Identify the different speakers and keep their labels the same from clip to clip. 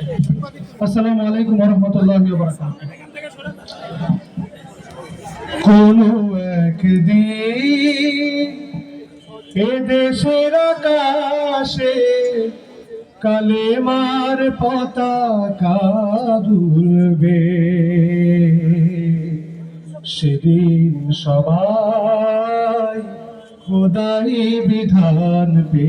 Speaker 1: আসসালামু আলাইকুম রহমতুল্লাহ কোনো একদিন এ দেশের আকাশে কালেমার পতাকা দুলবে। সেদিন সবাই খোদাই বিধান পে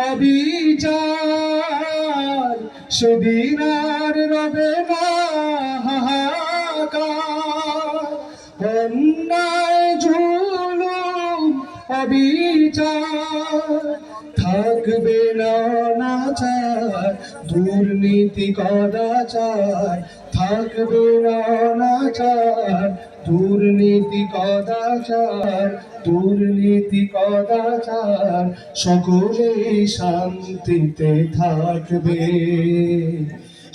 Speaker 1: অবিচার সেদিন আর রবে অন্যায় জুলুম অবিচার, থাকবে না নাচার দুর্নীতি কদাচার, থাকবে না নাচার দুর্নীতি কদাচার দুর্নীতি কদাচার সকলেই শান্তিতে থাকবে।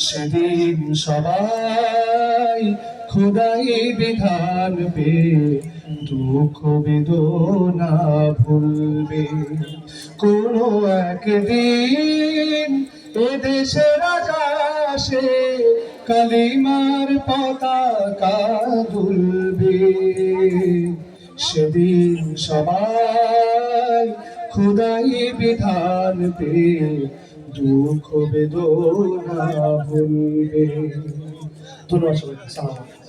Speaker 1: সেদিন সবাই খোদাই বিধান পে দুঃখ বেদনা ভুলবে। কোনো একদিন এ দেশের আকাশে কালিমার পতাকা দুলবে। সেদিন সবাই খুদাই বিধান পে দুঃখ বেদনা ভুলবে। ধন্যবাদ সবাই